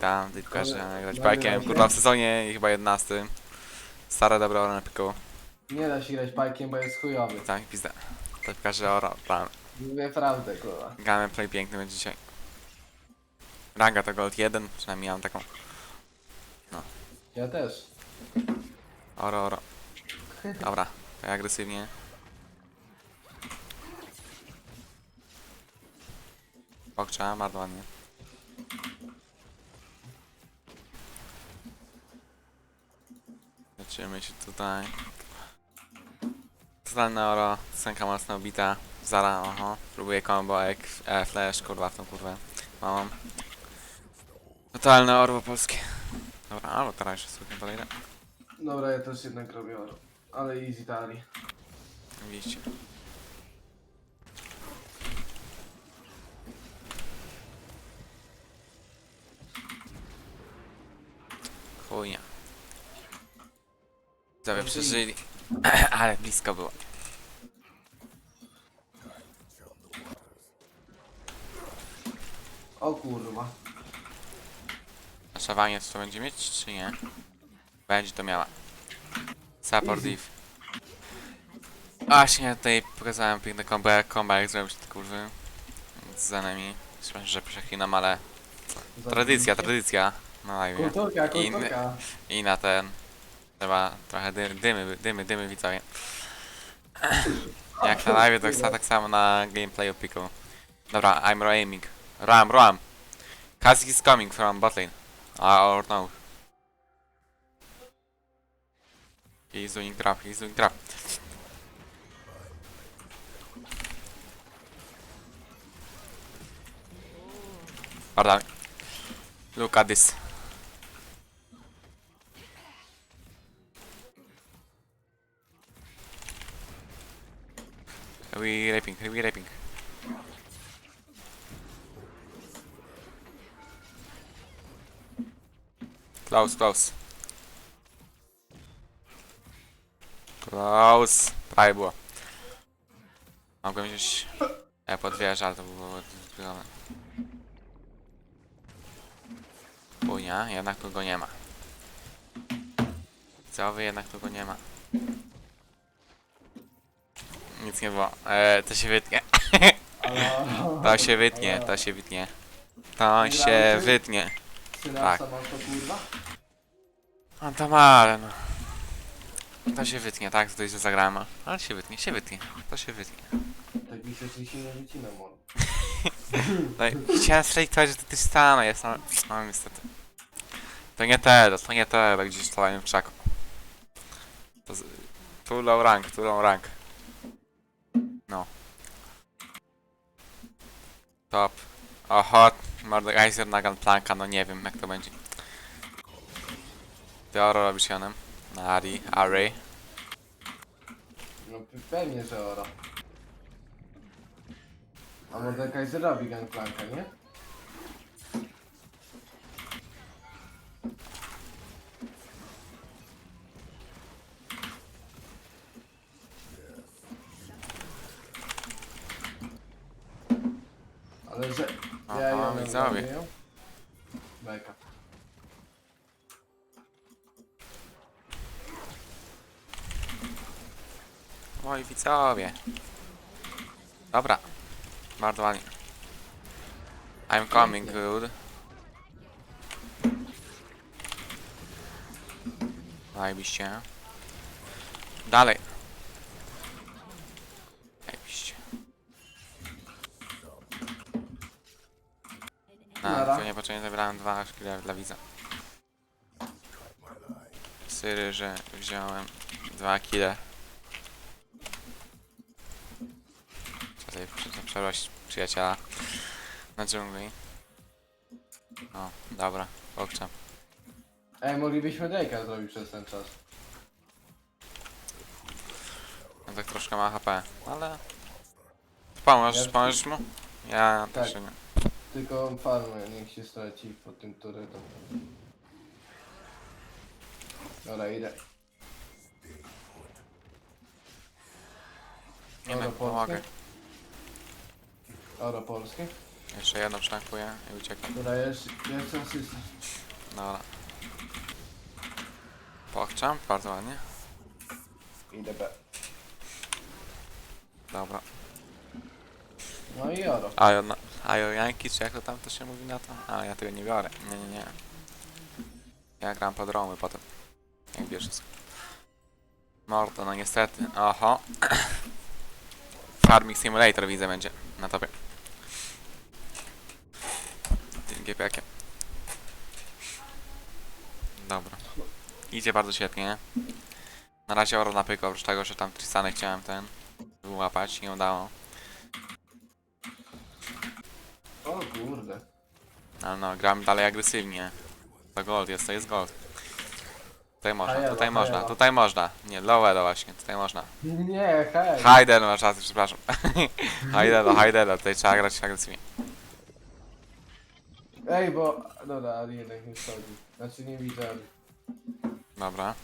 Tam, tylko że Ale- grać ale pajkiem, właśnie- kurwa w sezonie i chyba 11. Stare dobra ora na piku. Nie da się grać pajkiem, bo jest chujowy. Tak, pizda. To każdy ora, plan. Mówię prawdę, kurwa. Gameplay piękny będzie dzisiaj. Ranga to Gold 1, przynajmniej mam taką. Ja też. Oro, oro. Dobra, to ja agresywnie. Pokcza, bardzo ładnie. Zaczymy się tutaj. Totalna oro, scenka mocno ubita. Zara, oho, próbuję combo, jak e, flash, kurwa, w tą kurwę. Mam. Totalne orło polskie. Dobra, albo teraz jeszcze słuchaj podejdę. Dobra, ja też jednak robię oro. Ale easy dali. Widzicie. Chujnia. Widzowie przeżyli. Ale blisko było. O kurwa. Naszawanie co będzie mieć, czy nie? Będzie to miała. Support div. Właśnie tutaj pokazałem piękny combo, combo jak zrobić te kurwy. Z enemy. Myślę, że przeklinam, ale tradycja, tradycja. Na live. Kulturka, I- kulturka. I na ten. Trzeba trochę dy, dymy, dymy, dymy widzowie. Jak na live, tak, tak samo na gameplayu piku. Dobra, I'm aiming. Ram, ram. Kazik is coming from bot lane. Uh, or no. He's doing trap, he's doing trap. Pardon. Look at this. Heavy raping, heavy raping. Close, close. Close. Prawie było. Mogłem wziąć... Ja pod wieżę, ale to było zbliżone. Chujnia, jednak tu go nie ma. Cały jednak tu go nie ma. Nic nie było. E, to się wytnie. To się wytnie, to się wytnie. To się wytnie. Tak. to kurwa? No to się wytnie, tak? Tutaj źle zagrałem. Ale się wytnie, się wytnie. To się wytnie. Tak mi się coś nie wycina, mon. No, chciałem strzelić to, że to ty stanę jest, ale no niestety. To nie te, to nie te, to gdzieś stałem w krzaku. To z... Tu low rank, tu low rank. No. Top. Oho, Mordekaiser na Gunplanka, no nie wiem jak to będzie. Ty oro robisz Janem? Na Ari, Array. No pe- pewnie, że oro. A może Kaiser robi gangplanka, nie? Ale że... Aha, Ja ją widzowie. robię. Beka. Widzowie. Dobra. Bardzo ładnie. I'm coming, good. Zajebiście. Dalej. Zajebiście. Nara. to niepotrzebnie zabrałem dwa szkile dla widza. Syry, że wziąłem dwa kile. Trzeba sobie prze- przebrać przyjaciela na dżungli. O, dobra, pokczam. Ej, moglibyśmy Drake'a zrobić przez ten czas. On tak troszkę ma HP, ale... Pomożesz, Ja- pomożesz mu? Ja Tak. też nie. Tylko farmę, niech się straci pod tym turetem. Dobra, idę. Nie Oro wiem, pomogę. Oro polskie? Jeszcze jedno przynajmniej i uciekam. Dobra, jest, jest asysta. Dobra. Pochczam, bardzo ładnie. Idę B. Dobra. No i oro. Ajo, no, Ajo Janki, czy jak to tam to się mówi na to? A, ja tego nie biorę. Nie, nie, nie. Ja gram pod romy potem. Jak bierzesz. Morto, no niestety. Oho. Farming Simulator widzę będzie na tobie. GPK. Dobra. Idzie bardzo świetnie. Na razie oro napyka, oprócz tego, że tam Tristany chciałem ten wyłapać, nie udało. O kurde. Ale no, gram dalej agresywnie. To gold jest, to jest gold. Tutaj można, Hajelo, tutaj można, hajelo. tutaj można. Nie, lower właśnie, tutaj można. Nie, hej. Hajdel masz rację, przepraszam. Hajdelo, hajdelo, tutaj trzeba grać agresywnie. Ej, bo... Dobra, ale jednak nie wchodzi. Znaczy nie widzę. Ali. Dobra.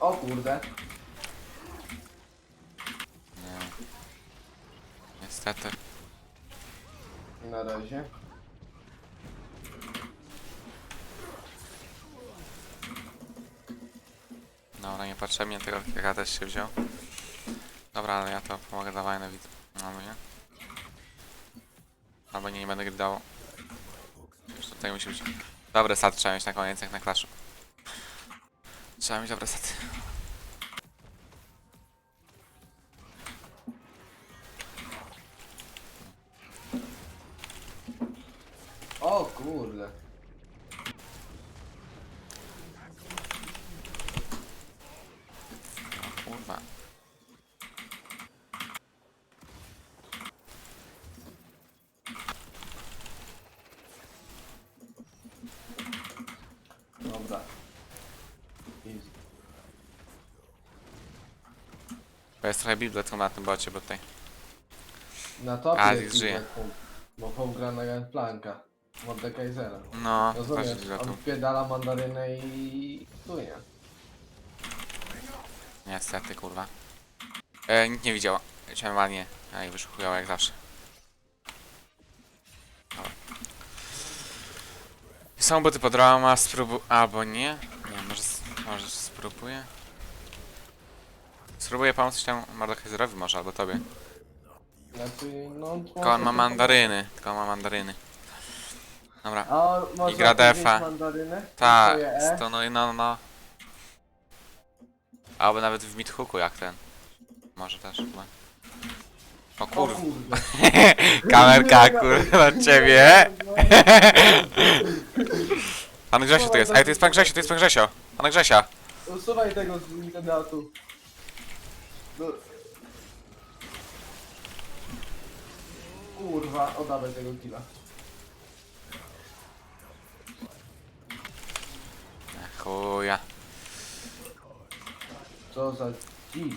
O kurde. Nie. Niestety. Na razie. Dobra, niepotrzebnie tego kilka też się wziął. Dobra, ale ja to pomogę za wajnę widzę. No nie. Albo nie, nie będę gridował. Już tutaj musi być. Dobre sady trzeba mieć na koniec, jak na klaszu. Trzeba mieć dobre sady. O kurde. O kurwa. Dobra. Easy. Bo jest trochę bibletką na tym bocie, bo tutaj. Na topie A, jest żyje. Liverpool, Bo home gra na Gangplanka. Mordekaisera. No, to też Rozumiesz? jest bibletką. On wpierdala mandarynę i... Tu nie. Niestety, kurwa. E, nikt nie widział. Chciałem ładnie. A i wyszło chujowo jak zawsze. Dobra. Są boty pod Roma, spróbuj... Albo nie. Nie, może, s- może spróbuję. Spróbuję pomóc temu Mordekaiserowi może, albo tobie. Znaczy, no... Tylko on ma mandaryny. Tylko on ma mandaryny. Dobra. A można gra powiedzieć defa. mandarynę? Tak, Swoje E? to no, no, no. Albo nawet w midhooku jak ten. Może też chyba. O O kurwa. kurde. Kamerka kurwa ciebie. Pan Grzesio tu jest. Ej, to jest pan Grzesio, to jest pan Grzesio. Pan Grzesia. Usuwaj tego z internetu. Kurwa, oddawaj tego killa. Chuja. Co za dziś.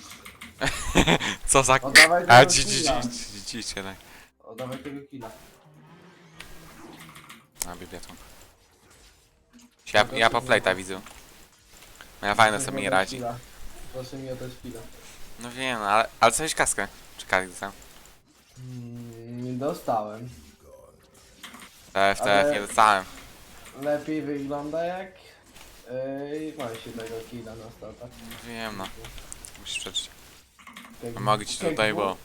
Co za... Oddawaj A tego dzi dzi killa. dzi dzi dzi dzi tak. Oddawaj tego killa. A bibliotą. Ja, ja po plejta widzę. Ja fajne sobie nie radzi. Proszę mi oddać killa. No wiem, ale, ale coś kaskę. Czekaj, dostałem. Mm, nie dostałem. TF, Ale- TF, nie dostałem. Lepiej wygląda jak... Yy, ma się tego killa na statach. Wiem no. Musisz przeczytać. Jak- Pomogę ci tutaj, było- bo...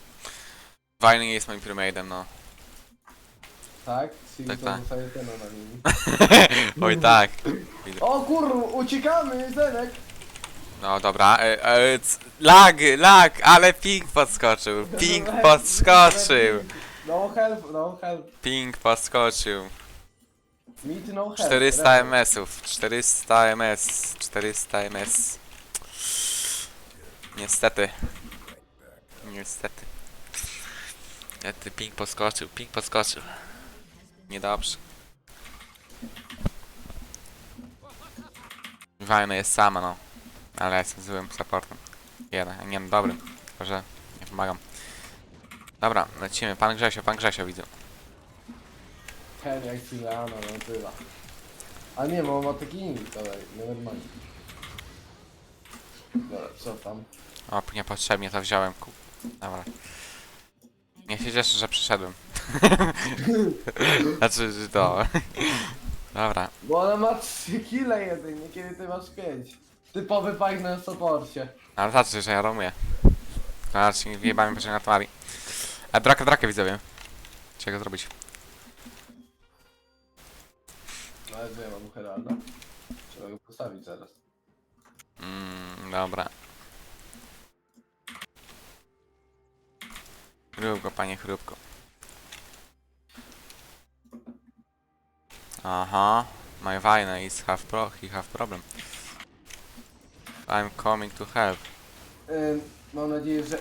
Fajny jest moim primate'em, no. Tak? Czyli Tak, to tak. zostaje ten. Oj tak. O kurwa, uciekamy, Zenek! No dobra, e, e, c- lag, lag, ale ping podskoczył, ping podskoczył, No help, no help. ping podskoczył. Meet no help. 400 Rebel. ms-ów, 400 ms, 400 ms. Niestety. Niestety. Niestety ping podskoczył, ping podskoczył. Niedobrze. Fajna jest sama, no. Ale jestem złym supportem. Jeden, nie no, dobrym. Tylko, że nie pomagam. Dobra, lecimy. Pan Grzesio, pan Grzesio widzę. Ten jak Cileano, no tyle. A nie, bo on ma taki inny, dobra, never mind. Dobra, co tam? O, niepotrzebnie to wziąłem. Ku... Dobra. Nie się cieszę, że przyszedłem. znaczy, że to. Dobra. Bo ona ma 3 kile jedynie, kiedy ty masz 5. Typowy pajk na soporcie. Ale znaczy, że ja romuję. Znaczy, wyjebałem pociąg na tmari. A draka, drakę widzowie. Czego zrobić? Ale nie mam Heralda. Trzeba go postawić zaraz. Mm, dobra. Chrupko, panie chrupko. Aha. My wine is have pro he have problem. I'm coming to help. Ym, mam nadzieję, że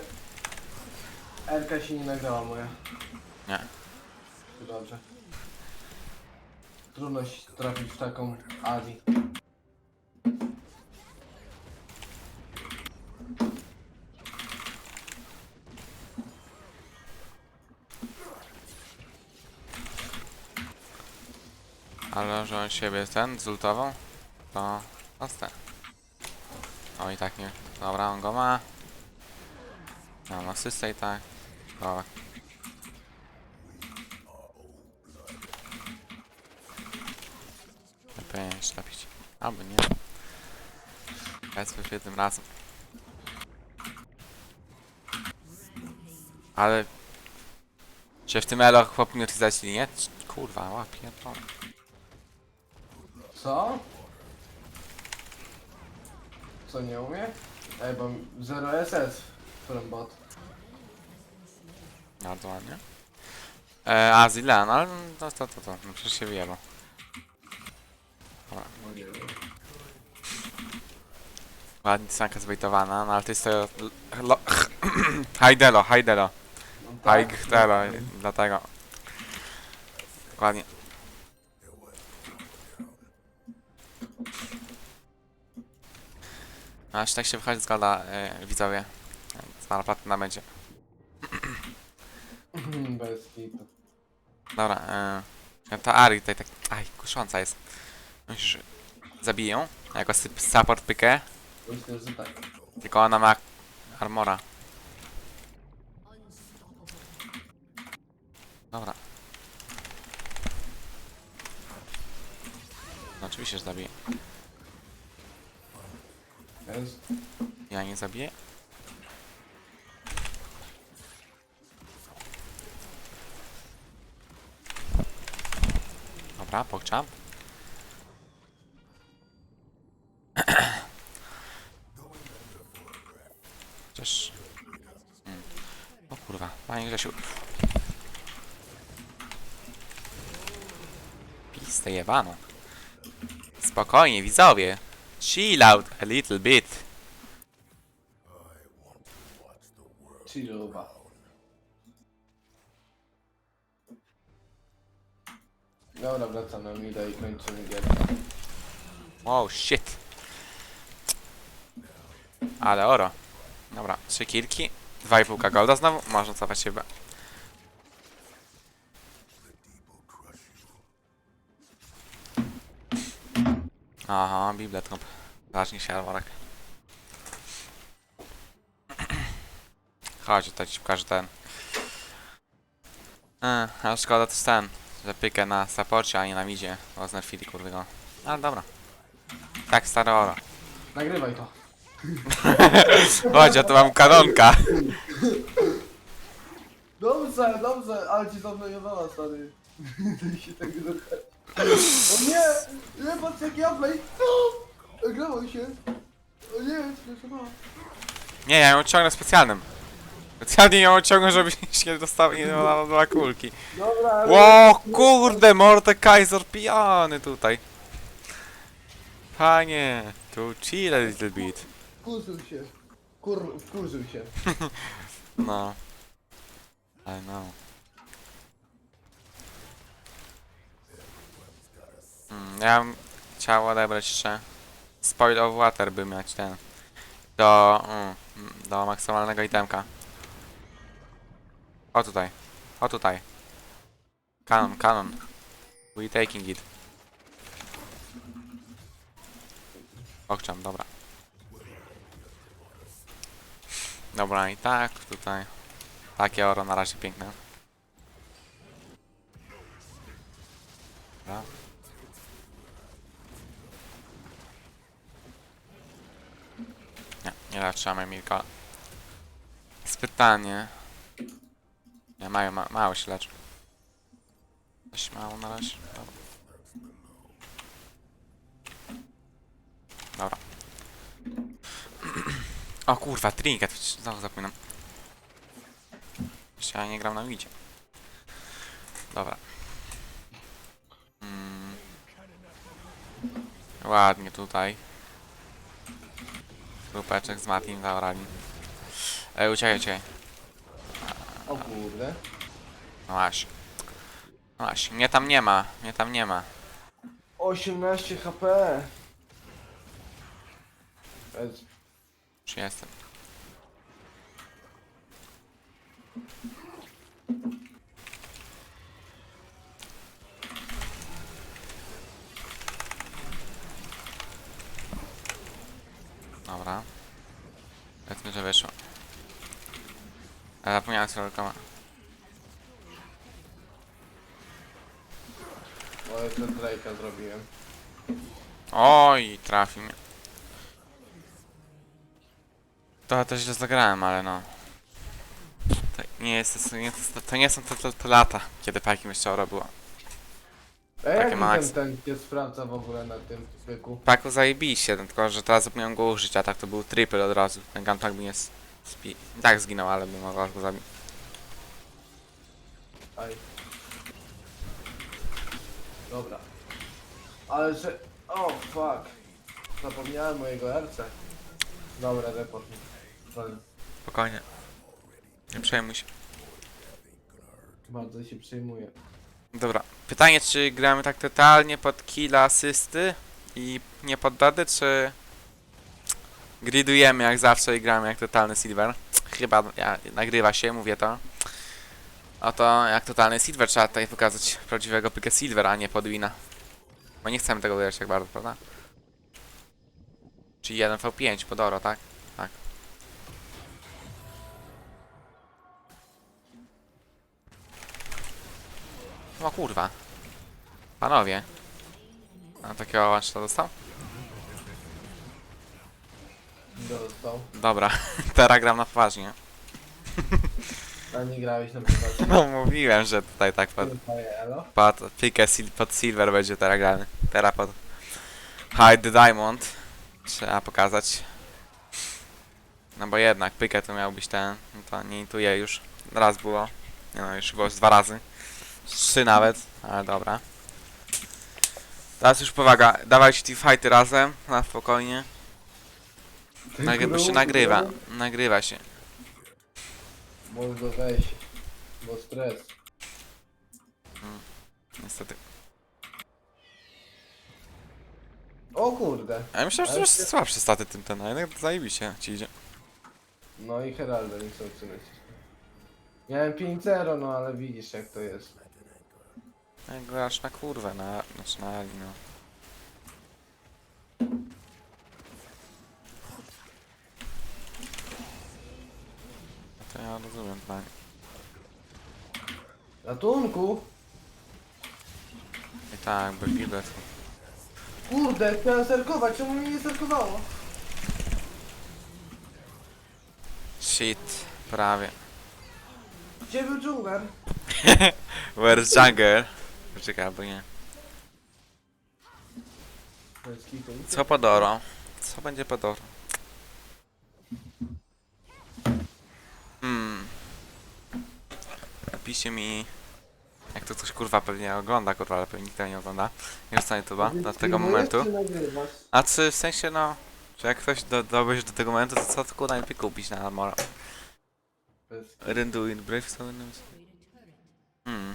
Erka się nie nagrała moja. Nie. To Dobrze. Trudno się trafić w taką Abi. Ale że on siebie ten zultował, to proste. O i tak nie. Dobra, on go ma. Mam asystę i tak. Dobra. Lepiej jeszcze napić. Albo nie. Powiedzmy jednym razem. Ale... Czy w tym elo chłop mnie zaśli, nie? Kurwa, łapie to. Co? Co nie umie? Ej, bo 0 SS from bot. Bardzo ładnie. E, a Zilan, ale to, to, to, to, no przecież się wyjebał. Dobra, ładnie sanka zbejtowana, no ale to jest to... lo- Hajdelo, hajdelo, No tak. hajdelo, dlatego. Dokładnie. Aż tak się wychodzi zgoda, e, widzowie. Zaraz na będzie. Bez kitu. Dobra, e, ta Ari tutaj tak... Aj, kusząca jest. Myślisz, że zabiję? Jako support pykę? Myślę, że tak. Tylko ona ma armora. Dobra. No oczywiście, że zabiję. Jest. Ja nie zabiję? Dobra, pokczam. Chociaż... Hmm. O kurwa, panie Grzesiu. Pistę jebano. Spokojnie, widzowie. Chill out a little bit. Chilluba. Dobra, wracam na mida i kończymy gierkę. Oh shit. Ale oro. Dobra, trzy kilki. Dwa i półka golda znowu. Można cofać się. w Aha, bibletrop. Zacznij się, Alwarek. Chodź, tutaj ci pokażę ten. E, ale szkoda to jest ten, że pykę na saporcie, a nie na midzie. Bo znerfili kurwy go. Ale dobra. Tak, stare oro. Nagrywaj to. Chodź, ja tu mam kanonka. Dobrze, dobrze, ale ci zawnojowała, stary. Ty się tak dochodzi. O nie! Nie patrz jak ja play! No! Nagrało się! O nie, słyszałam. Nie, ja ją ciągnę specjalnym. Specjalnie ją ciągnę, żeby się nie dostała nie dała dwa kulki. Dobra, ale... Ło, kurde, Mordekaiser pijany tutaj. Panie, tu chill a little bit. Wkurzył się. Kur... wkurzył się. No. I know. Mm, ja bym chciał odebrać jeszcze Spoil of Water, by mieć ten. Do, mm, do maksymalnego itemka. O tutaj. O tutaj. Kanon, kanon. We taking it. Okczam, dobra. Dobra, i tak tutaj. Takie oro na razie piękne. Dobra. Nie, leczymy Milka. Jest pytanie. Nie, mają, ma, mało się leczy. Dość mało na razie. Dobra. Dobra. O kurwa, trinket, znowu zapominam. Jeszcze ja nie gram na midzie. Dobra. Mm. Ładnie tutaj. Grupeczek z Matim zaorali. Ej, uciekaj, uciekaj. O kurde. No właśnie. No właśnie, mnie tam nie ma, mnie tam nie ma. 18 HP. Bez- Czy jestem? Dobra. Powiedzmy, że wyszło. Ale zapomniałem sobie rukama. O, jeszcze Drake'a zrobiłem. Oj, trafi mnie. To też źle zagrałem, ale no. To nie jest, to nie, to, to nie są te, te, te lata, kiedy Paki jeszcze było. Ej, Takie jak max. ten, się sprawdza w ogóle na tym byku? Paku zajebiście, no, tylko że teraz zapomniałem go użyć, a tak to był triple od razu. Ten gun tak by nie spi... tak zginął, ale bym mogła go zabić. Aj. Dobra. Ale że... O, fuck. Zapomniałem mojego RC. Dobra, report. Bardzo- Spokojnie. Nie przejmuj się. Bardzo się przejmuję. Dobra, pytanie czy gramy tak totalnie pod kill asysty i nie pod dody, czy gridujemy jak zawsze i gramy jak totalny silver? Chyba ja, nagrywa się, mówię to. Oto jak totalny silver trzeba tutaj pokazać prawdziwego pika silver, a nie podwina. Bo nie chcemy tego grać tak bardzo, prawda? Czyli 1v5 pod oro, tak? O kurwa. Panowie. A takiego one dostał? Dostał. Dobra, teraz gram na poważnie. A nie grałeś na poważnie. No mówiłem, że tutaj tak pod, pod, pikę sil, pod silver będzie teraz grany. Teraz pod hide the diamond. Trzeba pokazać. No bo jednak pykę to miał być ten, no to nie intuję już. Raz było. Nie no, już było dwa razy. Trzy nawet, ale dobra. Teraz już powaga, dawajcie te fighty razem, na spokojnie. Nagry bo się nagrywa, nagrywa się. Może wejść. Bo stres. Niestety. O kurde. A ja myślałem, że masz się- słabsze staty tym ten, a jednak zajebiście ci idzie. No i Heralda nie chcę odsunąć. Miałem 5-0, no ale widzisz jak to jest. Jak grasz na kurwę, na, znaczy na Ali, no. No To ja rozumiem zdanie. Ratunku! I tak, bez bilet. Kurde, chciałem serkować, czemu mnie nie serkowało? Shit, prawie. Gdzie był dżungler? Where's Jagger? Albo nie. Co podoro? Co będzie podoro? Hmm. Napiszcie mi... Jak to ktoś kurwa pewnie ogląda, kurwa, ale pewnie nikt tego nie ogląda. Nie zostanie tuba do tego momentu. czy? A czy w sensie no... Że jak ktoś do, dobyś do tego momentu, to co tylko najlepiej kupić na Armora? Renduin Bravestone? Hmm.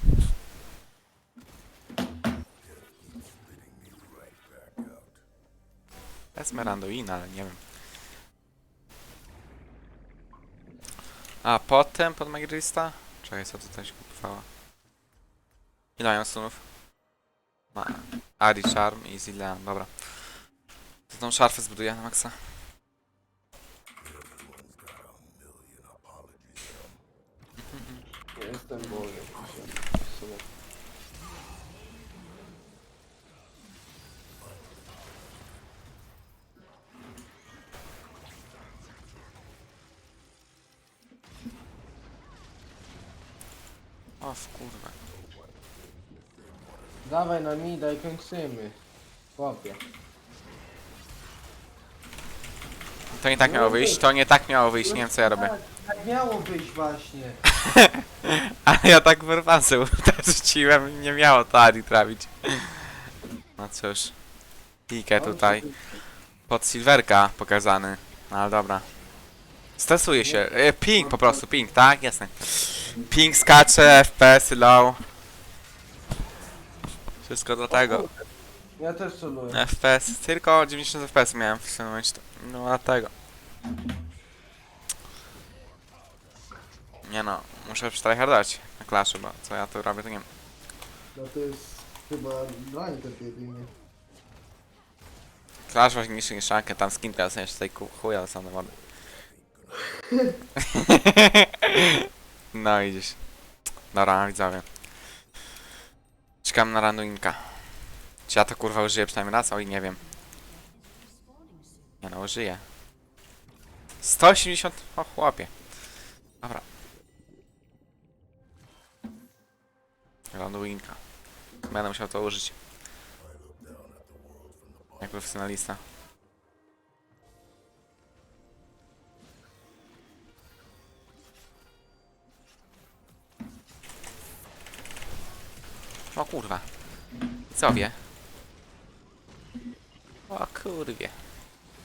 Esmeraldoina, ale nie wiem. A potem pod Magrista? Czekaj, co tutaj się kupowała? Ile mają sunów? Ma Ari Charm i Zilean, dobra. To tą szarfę zbuduję na maksa. Jestem wolny. Dawaj na mida i kończymy. Chłopie. To nie tak miało wyjść, to nie tak miało wyjść, nie wiem co ja robię. Tak, tak miało być właśnie. Ale ja tak wyrwasem rzuciłem, nie miało to Ari trafić. No cóż. Pikę tutaj. Pod Silverka pokazany. No ale dobra. Stresuje się. E, Ping po prostu, ping, tak? Jasne. Ping skacze, FPS low. Wszystko do tego. Ja też celuję. FPS, tylko 90 FPS miałem w tym momencie. No dlatego. Nie no, muszę przetryhardować na klaszy, bo co ja tu robię, to nie wiem. No to jest chyba ranked jedynie. Clash ważniejszy niż szankę, tam skin teraz jeszcze tutaj ku- chuja są na wody. no i gdzieś. Dobra, widzowie. Czekam na randuinka. Czy ja to kurwa użyję przynajmniej raz? Oj, nie wiem. Nie no, użyję. 180, o chłopie. Dobra. Randuinka. Będę musiał to użyć. Jak profesjonalista. O kurwa. Co wie? O kurwie.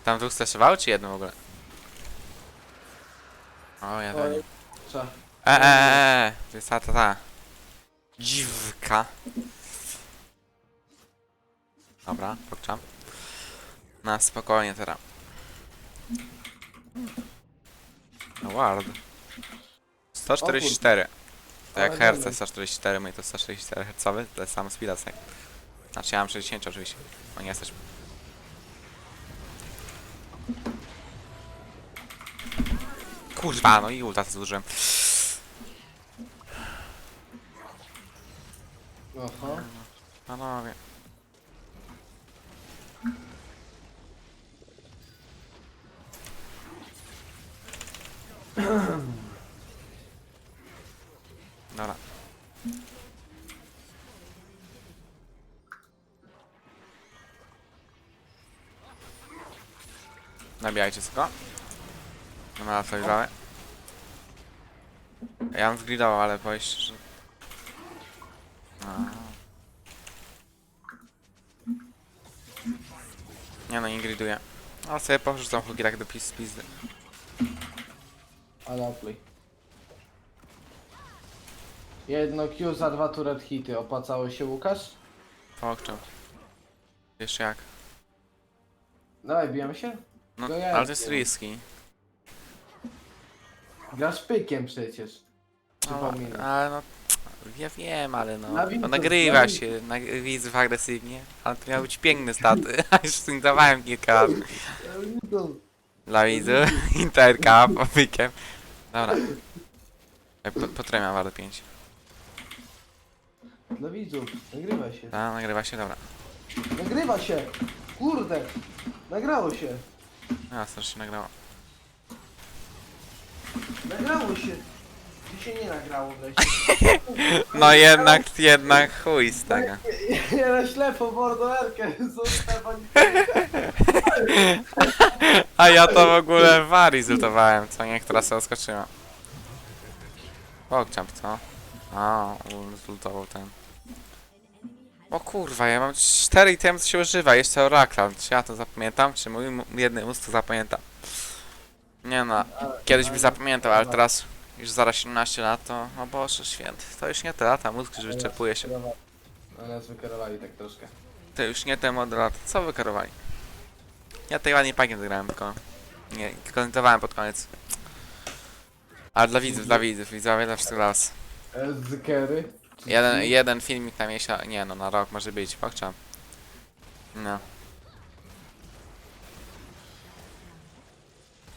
Tam dwóch streszowało czy jedno w ogóle? O, ja. Oj, Cza. Eee, to jest ta, ta, ta. Dziwka. Dobra, pokczam. Na spokojnie teraz. No ward. 144. To jak Ale herce dobra. 144, my to 144 hercowy, to jest sam speedasek. Znaczy ja mam 60 oczywiście. No nie jesteś. Kurwa, no i ulta zużyłem. Oho. Panowie. Dobra. Nabijajcie tylko. Nie ma co gramy. Ja bym zgridował, ale powiem że... A. Nie no, nie griduję. Ale sobie porzucam huki tak do pis pizdy. Ale play. Jedno Q za dwa turret hity. Opłacało się Łukasz? Pokczam. Wiesz jak? Dawaj, bijemy się? No, To ja ale to jest wiem. risky. Grasz pykiem przecież. No, Przypominam. ale no... Ja wiem, ale no... Na no na nagrywa się, nag widzów agresywnie. Ale to miał być piękny staty. A już syntowałem kilka razy. Dla widzów. Interka, powykiem. Dobra. E, Po, potremiam bardzo 5. Dla widzów. Nagrywa się. Ta, nagrywa się, dobra. Nagrywa się! Kurde! Nagrało się! A, się nagrało. Nagrało się! Czy się nie nagrało weź? No jednak, jednak chuj z tego. Ja na ślepo mordoerkę zostaw ani... A ja to w ogóle w Ari zultowałem, co nie, która sobie skoczyła. Pogchamp, co? A, zultował ten. O kurwa, ja mam cztery itemy, co się używa, jeszcze Oracle. Czy ja to zapamiętam, czy mój jedny mózg to zapamięta? Nie no, kiedyś by zapamiętał, ale teraz już zaraz 17 lat, to o Boże święty, to już nie te lata, mózg już wyczerpuje się. No nas wykierowali tak troszkę. To już nie te młode lata. Co wykarowali? Ja tej ładnie pagiem zagrałem, tylko... Nie, komentowałem pod koniec. Ale dla widzów, dla widzów, widzowie dla wszystkich was. Zkery? Jeden, jeden filmik na miesiąc, nie no, na rok może być, pokczam. No.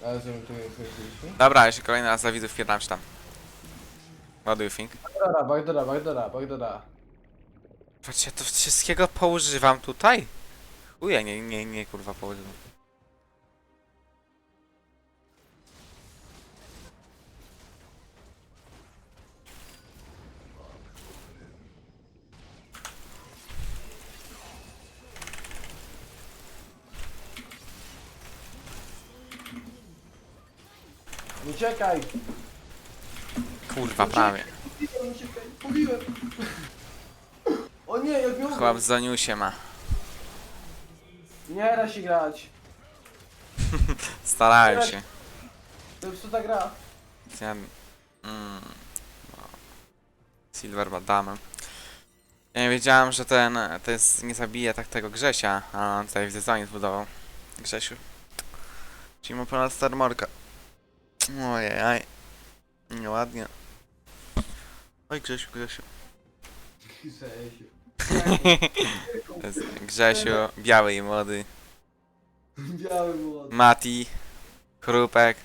Ale że my tu nie skończyliśmy? Dobra, jeszcze kolejny raz dla widzów wpierdalam się tam. What do you think? Bagdora, Bagdora, Bagdora, Bagdora. Patrzcie, to wszystkiego poużywam tutaj? Chuja, nie, nie, nie, kurwa, poużywam. Uciekaj! Kurwa, prawie. Mówiłem, uciekaj, mówiłem! O nie, jak ją... Chłop z Doniusie ma. Nie da się grać. Starałem się. To już co ta gra? Ja, mm, no. Silver Badamem. Ja nie wiedziałem, że ten, to jest, nie zabije tak tego Grzesia, a on tutaj w design zbudował. Grzesiu. Czyli ma ponad Starmorka. Ojej, nieładnie. Oj Grzesiu, Grzesiu. Grzesiu. Grzesiu, biały i młody. Biały młody. Mati, Krupek,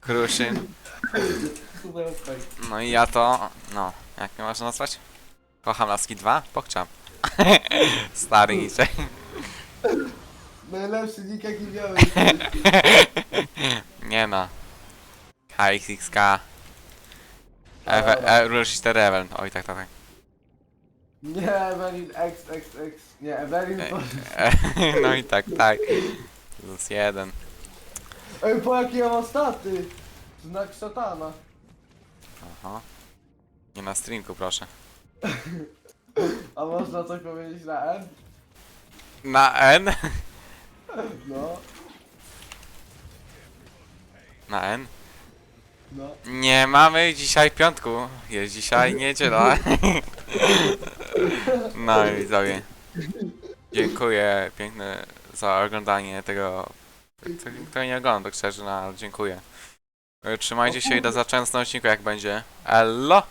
Kruszyn. No i ja to, no, jak mnie można nazwać? Kocham laski 2? Pokczam. Stary niczek. Najlepszy nick jaki miałem. Nie no. HXXK. Ewe, e, Rush 4 Event. Oj, tak, tak, tak. Nie, Evelyn X, X, X. Nie, Evelyn. E, no i tak, tak. Plus jeden. Ej, po jakie ja mam staty? Znak szatana. Aha. Nie na streamku, proszę. A można coś powiedzieć na N? Na N? No, Na N? No. Nie mamy dzisiaj piątku. Jest dzisiaj niedziela. No i widzowie. Dziękuję piękne za oglądanie tego. Kto, kto nie ogląda, tak szczerze, no ale dziękuję. Trzymajcie się i do na odcinku jak będzie. Elo!